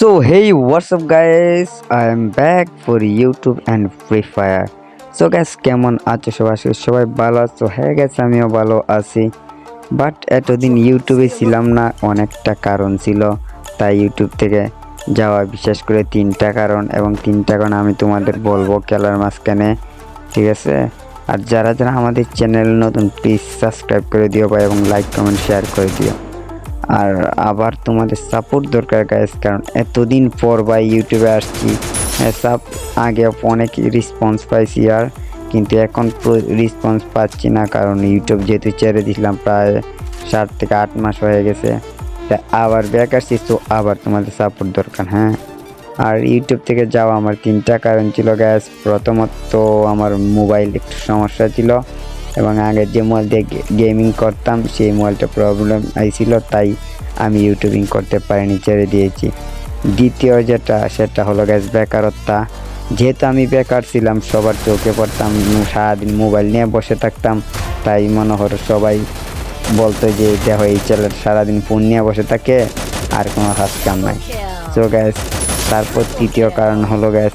So, hey, what's up, guys? I am back for YouTube and Free Fire. So, guys, কেমন আছো সবাই? সবাই ভালো আছো। হ্যাঁ গেছে আমিও ভালো আছি। বাট এতদিন ইউটিউবে ছিলাম না, অনেকটা কারণ ছিল। তাই ইউটিউব থেকে যাওয়া, বিশেষ করে তিনটা কারণ। এবং তিনটা কারণ আমি তোমাদের বলব খেলার মাঝখানে। ঠিক আছে? আর যারা যারা আমাদের চ্যানেল নতুন প্লিজ সাবস্ক্রাইব করে দিও ভাই, এবং লাইক কমেন্ট শেয়ার করে দিও। আর আবার তোমাদের সাপোর্ট দরকার গাইস কারণ এতদিন পর বা ইউটিউবে আসছি। সাপ আগে অনেক রেসপন্স পাইছি আর, কিন্তু এখন রেসপন্স পাচ্ছি না, কারণ ইউটিউব যেহেতু ছেড়ে দিছিলাম, প্রায় সাত থেকে আট মাস হয়ে গেছে। তা আবার ব্যাক আসছি, তো আবার তোমাদের সাপোর্ট দরকার হ্যাঁ। আর ইউটিউব থেকে যাওয়া আমার তিনটা কারণ ছিল গ্যাস প্রথমত আমার মোবাইল একটু সমস্যা ছিল। এবং আগে যে মোবাইল দিয়ে গেমিং করতাম, সেই মোবাইলটা প্রবলেম আইছিল, তাই আমি ইউটিউবিং করতে পারিনি, ছেড়ে দিয়েছি। দ্বিতীয় যেটা, সেটা হলো গ্যাস বেকারত্বা। যেহেতু আমি বেকার ছিলাম, সবার চোখে পড়তাম, সারাদিন মোবাইল নিয়ে বসে থাকতাম, তাই মনে হলো সবাই বলতো যে, দেখো, এই ছেলের সারাদিন ফোন নিয়ে বসে থাকে, আর কোনো কাজ কাম নাই। সো গ্যাস তারপর তৃতীয় কারণ হলো গ্যাস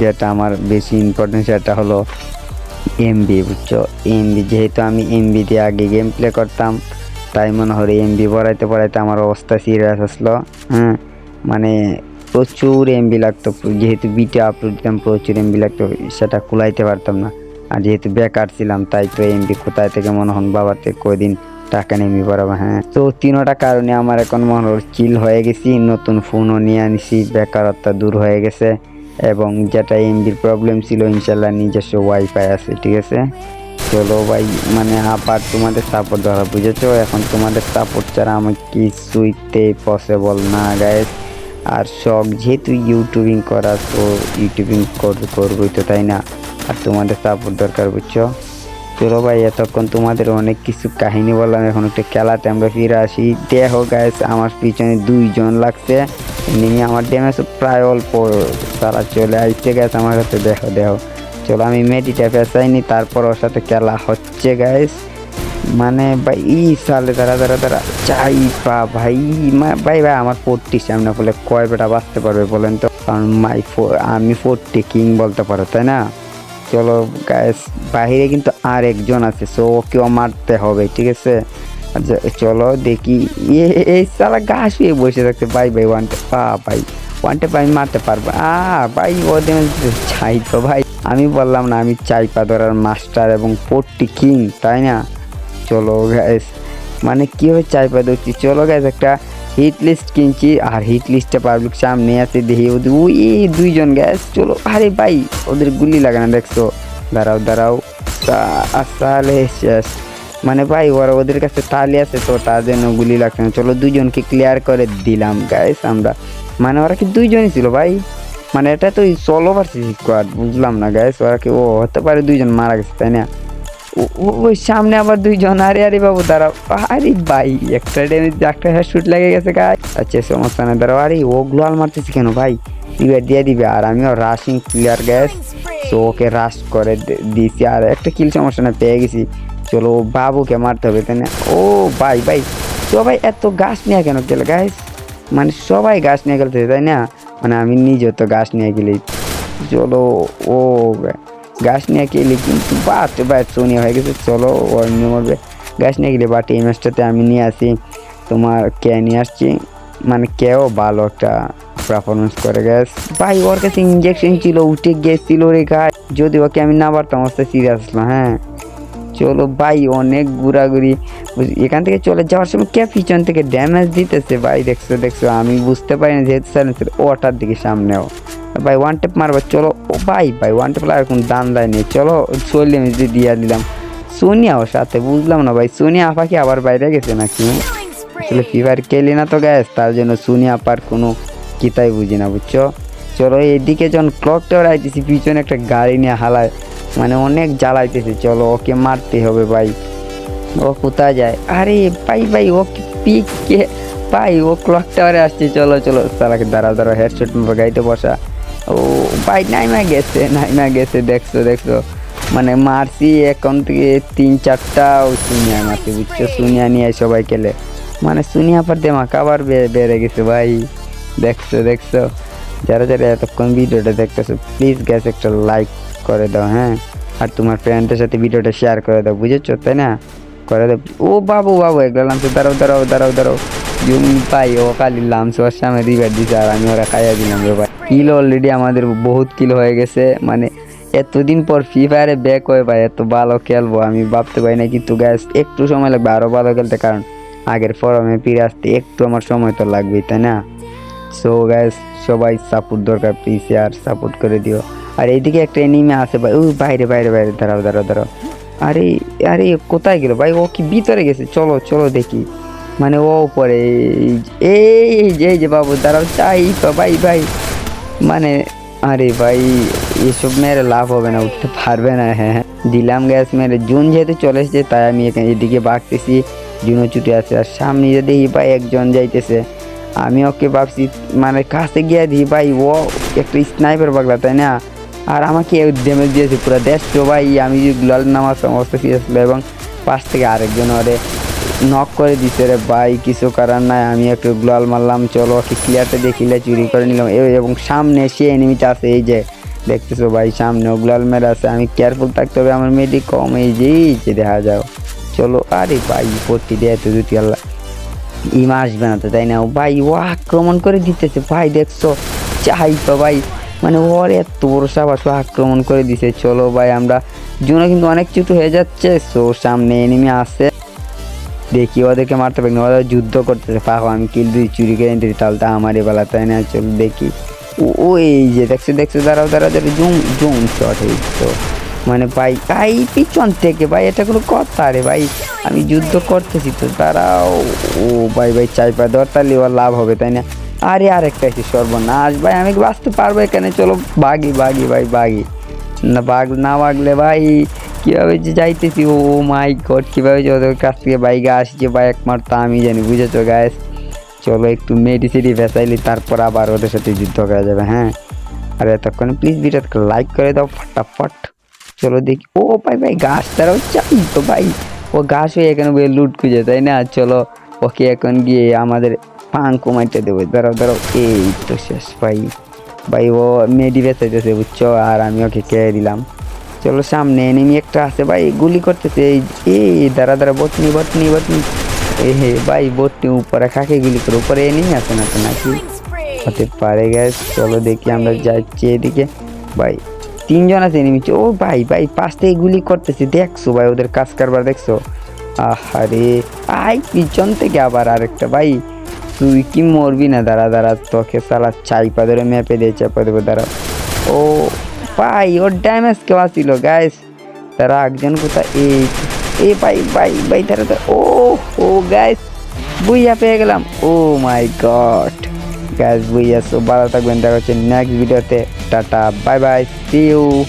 যেটা আমার বেশি ইম্পর্টেন্ট সেটা হলো এমবি বুঝছ? এমবি যেহেতু আমি এমবি দিয়ে আগে গেম প্লে করতাম, তাই মনে হয় এমবি পড়াইতে পড়াইতে আমার অবস্থা সিরিয়াস আসলো। হ্যাঁ মানে প্রচুর এমবি লাগতো, যেহেতু বিটে আপলোড দিতাম, প্রচুর এমবি লাগতো, সেটা কুলাইতে পারতাম না। আর যেহেতু বেকার ছিলাম, তাই তো এমবি কোথায় থেকে মনে হন বাবাতে কদিন টাকা নেমে পড়াবো হ্যাঁ। তো তিনোটা কারণে আমার এখন মনে হল চিল হয়ে গেছি, নতুন ফোনও নিয়ে আনিছি, বেকারত্ব দূর হয়ে গেছে। এবং যেটা এমবির প্রবলেম ছিল, ইনশাল্লাহ নিজস্ব ওয়াইফাই আছে, ঠিক আছে? চলো ভাই মানে আবার তোমাদের সাপোর্ট ধরা, বুঝেছ? এখন তোমাদের সাপোর্ট ছাড়া আমার কিছুইতে পসিবল না গায়ে আর শখ, যেহেতু ইউটিউবিং করা, তো ইউটিউবিং করবোই তো, তাই না? আর তোমাদের সাপোর্ট দরকার, বুঝছ? চলো ভাই, এতক্ষণ তোমাদের অনেক কিছু কাহিনী বললাম, এখন একটু খেলাতে আমরা ফিরে আসি। দেখো গাইস আমার পিছনে দুইজন লাগছে। এমনি আমার ড্যামেজ প্রায় অল্প, তারা চলে আসছে গেছে আমার কাছে দেখো দেখো। চলো, আমি মেডিটা পেঁচাইনি তারপর ওর সাথে খেলা হচ্ছে গাইস মানে ভাই, ই সালে তারা তারা তারা চাই পা ভাই ভাই ভাই, আমার ফোরটি সামনে বলে কয় বেটা বাঁচতে পারবে বলেন তো? কারণ মাই আমি ফোরটি কিং বলতে পারো, তাই না? চলো গ্যাস বাহিরে কিন্তু আর একজন আছে সো ওকেও মারতে হবে, ঠিক আছে? আচ্ছা চলো দেখি। এই সালা ঘাস হয়ে বসে থাকতে ভাই ভাই ওয়ানটে পা ভাই ওয়ানটে আমি মারতে পারব। আ ভাই ওদের চাই তো ভাই। আমি বললাম না, আমি চাইপা ধরার মাস্টার এবং পোট্টি কিং, তাই না? চলো গ্যাস মানে কীভাবে চাইপা ধরছি চলো গ্যাস একটা হিট লিস্ট কিনছি। আর হিট লিস্টে পাবলিক সামনে আছে, দেখি ওদের ওই দুইজন গ্যাস চলো। আরে ভাই ওদের গুলি লাগে না, দেখছ? দাঁড়াও দাঁড়াও। তা- তাহলে শেষ। মানে ভাই ওরা ওদের কাছে তালি আছে তো তার জন্য গুলি লাগছে না। চলো দুজনকে ক্লিয়ার করে দিলাম গাইস আমরা। মানে ওরা কি দুইজনই ছিল ভাই? মানে এটা তো ভার্সেস স্কোয়াড বুঝলাম না গাইস ওরা কি ও হতে পারে দুইজন মারা গেছে তাই না? ওই সামনে আবার দুইজন আরে আরে বাবু দাঁড়াও। আরে ভাই একটা ড্যামেজ একটা হেড শুট লেগে গেছে গাই আচ্ছা সমস্যা নেই দাঁড়াও। আরে ও গ্লোয়াল মারতেছি কেন ভাই? এবার দিয়ে দিবে আর আমিও রাশিং ক্লিয়ার গ্যাস তো ওকে রাশ করে দিয়েছি আর একটা কিল সমস্যা না পেয়ে গেছি। চলো ও বাবুকে মারতে হবে, তাই না? ও, ভাই ভাই, সবাই এত গাছ নিয়ে কেন গেলে গাইস মানে সবাই গাছ নিয়ে গেলতে তাই না? মানে আমি নিজেও তো গাছ নিয়ে গেলি। চলো, ও গাছ নিয়ে গেলে কিন্তু বাট বাট সোনি হয়ে গেছে, চলো ওর নিয়ে মরবে গাছ নিয়ে গেলে, বাট এই ম্যাচটাতে আমি নিয়ে আসি। তোমার কে নিয়ে আসছি? মানে কেও ভালো একটা পারফরমেন্স করে গেছ ভাই, ওর কাছে ইঞ্জেকশন ছিল, উঠে গেছিল রে গাছ যদি ওকে আমি না পারতাম অবস্থা সিরিয়াস হ্যাঁ। চলো, ভাই, অনেক ঘোরাঘুরি। এখান থেকে চলে যাওয়ার সময় কে পিছন থেকে ড্যামেজ দিতেছে? ভাই, দেখছ দেখছ, আমি বুঝতে পারি না যেহেতু সাইলেন্সের ওটার দিকে সামনেও। ভাই ওয়ান টেপ মারবো, চলো। ও, ভাই ভাই ওয়ান টেপ লাগার কোনো দান দেয় নেই। চলো চলে আমি যদি দিয়ে দিলাম। সোনিয়াও সাথে, বুঝলাম না ভাই, সোনিয়া কি আবার বাইরে গেছে নাকি? আসলে ফায়ার খেলি না তো গ্যাস তার জন্য সোনিয়া আপার কোনো কিতাই বুঝি না, বুঝছ? চলো এদিকে যখন ক্লক টাওয়ার আইতেছি, পিছনে একটা গাড়ি নিয়ে হালায়। মানে অনেক জ্বালাইতেছে, চলো ওকে মারতে হবে ভাই। ও কোথায় যায়? আরে ভাই ভাই, ও কি পিক ভাই, ও ক্লক টাওয়ারে আসছে, চলো চলো। সালাকে দাঁড়া দাঁড়া হেডশট গাইতে বসা। ও ভাই, নাইমা গেছে নাইমা গেছে, দেখছ দেখছ। মানে মারছি, এখন থেকে তিন, চারটা, ও সুনিয়া মারছি, বুঝছ? সুনিয়া নিয়ে সবাই খেলে। মানে সুনিয়া পর দেমাক আবার বে- বেড়ে গেছে ভাই। দেখছ দেখছ। যারা যারা এতক্ষণ ভিডিওটা দেখতেছো প্লিজ গ্যাস একটা লাইক করে দাও হ্যাঁ? আর তোমার ফ্রেন্ডের সাথে ভিডিওটা শেয়ার করে দাও, বুঝেছ? তাই না? করে দাও। ও বাবু বাবু এগুলো লামছে দাঁড়াও দাঁড়াও দাঁড়াও দাঁড়াও। জুম পাই, ও কালি ওর সামনে রিভার দিছে, আর আমি ওরা খাইয়া দিলাম রে ভাই। কিল অলরেডি আমাদের বহুত কিল হয়ে গেছে মানে এতদিন পর ফ্রি ফায়ারে ব্যাক হয়ে ভাই, এত ভালো খেলব, আমি ভাবতে পারি না কিন্তু গ্যাস একটু সময় লাগবে আরও ভালো খেলতে, কারণ আগের ফরমে ফিরে আসতে একটু আমার সময় তো লাগবেই, তাই না? সো গ্যাস সবাই সাপোর্ট দরকার প্লিজ আর সাপোর্ট করে দিও। আর এইদিকে একটা এনিমে আছে ভাই। ওই বাইরে বাইরে বাইরে, দাঁড়াও দাঁড়াও দাঁড়াও। আরে আরে কোথায় গেল ভাই? ও কি ভিতরে গেছে? চলো চলো দেখি। মানে ও পরে এই যে যে বাবু, দাঁড়াও, চাই ভাই ভাই। মানে আরে ভাই, এসব মেরে লাভ হবে না, উঠতে পারবে না হ্যাঁ হ্যাঁ। দিলাম গ্যাস মেরে, জুন যেহেতু চলে এসেছে, তাই আমি এখানে এদিকে বাগতেছি জুনও ছুটে আছে, আর সামনে যে দেখি ভাই, একজন যাইতেছে। আমি ওকে ভাবছি মানে কাছে গিয়ে দিই ভাই, ও একটা স্নাইপার পাগলা, তাই না? আর আমাকে ড্যামেজ দিয়েছে পুরো দেশ। তো ভাই, আমি যে গ্লাল নামার সমস্ত ছিল এবং পাশ থেকে আরেকজন ওরে নক করে দিছে রে ভাই, কিছু করার নাই। আমি একটু গ্লাল মারলাম, চলো ওকে ক্লিয়ারটা দেখিলে চুরি করে নিলাম। এবং সামনে সে এনিমিটা আছে, এই যে দেখতেছো ভাই, সামনে গ্লাল মেরে আছে। আমি কেয়ারফুল থাকতে হবে, আমার মেডি কম এই যে এই যে, দেখা যাও। চলো, আরে ভাই পট্টি দেয় তো দুটি আল্লাহ। ইমা আসবে না তো, তাই না? ভাই, ও আক্রমণ করে দিতেছে। ভাই, দেখছ? চাই তো ভাই মানে ওর এত বড় সাবাস, ও আক্রমণ করে দিছে। চলো ভাই, আমরা জুনে কিন্তু অনেক চুটু হয়ে যাচ্ছে সো সামনে এনিমি আসে দেখি ওদেরকে মারতে পারি না ওরা যুদ্ধ করতেছে। পাখো আমি কিল দিই, চুরি করে নিতে তাহলে তো আমারই বেলা, তাই না? চল দেখি। ও এই যে, দেখছ দেখছ, দাঁড়াও দাঁড়াও দাঁড়াও জুম জুম শট এই তো। মানে ভাই ভাই, পিছন থেকে, ভাই, এটা কোনো কথা রে ভাই। আমি যুদ্ধ করতেছি তো তারাও ও ভাই ভাই চাই পা দর তাহলে ওর লাভ হবে, তাই না? আরে আরেকটা এসে সর্বনাশ। ভাই, আমি বাঁচতে পারব এখানে? চলো, বাগি বাগি, ভাই, বাগি। না, বাগ, না বাগলে ভাই, কীভাবে যে যাইতেছি? ও মাই গড কীভাবে যে ওদের কাছ থেকে বাইকে আসছে বাইক মারতো আমি জানি, বুঝেছ গ্যাস চলো, একটু মেডিসিটি ভেসাইলি তারপর আবার ওদের সাথে যুদ্ধ করা যাবে হ্যাঁ? আর এতক্ষণে প্লিজ ভিডিওটাকে লাইক করে দাও, ফটাফট। চলো দেখি। ও, ভাই ভাই গাছ তারাও চাই তো ভাই। ও গাছ হয়ে এখানে লুট খুঁজে, তাই না? চলো, ওকে এখন গিয়ে আমাদের পাং কমাইতে দেবো। দাঁড়াও দাঁড়াও এই তো শেষ, ভাই। ভাই, ও মেডি বেঁচাইতেছে, বুঝছ? আর আমি ওকে খেয়ে দিলাম। চলো, সামনে এনিমি একটা আছে, ভাই, গুলি করতেছে। এই দাঁড়া দাঁড়া বটনি বটনি বটনি এ হে, ভাই বটনি উপরে, কাকে গুলি করে উপরে এনিমি আছে না তো নাকি? হতে পারে গ্যাস চলো দেখি আমরা যাচ্ছি এদিকে। ভাই, তিনজন আছে এনিমি ও, ভাই ভাই, পাশ থেকে গুলি করতেছে, দেখছ, ভাই, ওদের কাজ কারবার, দেখছ? আহারে, আই, পিছন থেকে আবার আরেকটা, ভাই। তুই কি মরবি না? দাঁড়া দাঁড়া, তোকে সালা চাইপা ধরে ম্যাপে দিয়ে চাপা দেবো, দাঁড়া। ও, ভাই, ওর ড্যামেজ কেউ আসছিল গাইস তারা একজন কোথায়? এই, এ, ভাই ভাই ভাই তারা তো ও ও গ্যাস বুইয়া পেয়ে গেলাম। ও my God guys booyah, so ভালো থাকবেন, দেখা হচ্ছে নেক্সট ভিডিওতে tata bye bye see you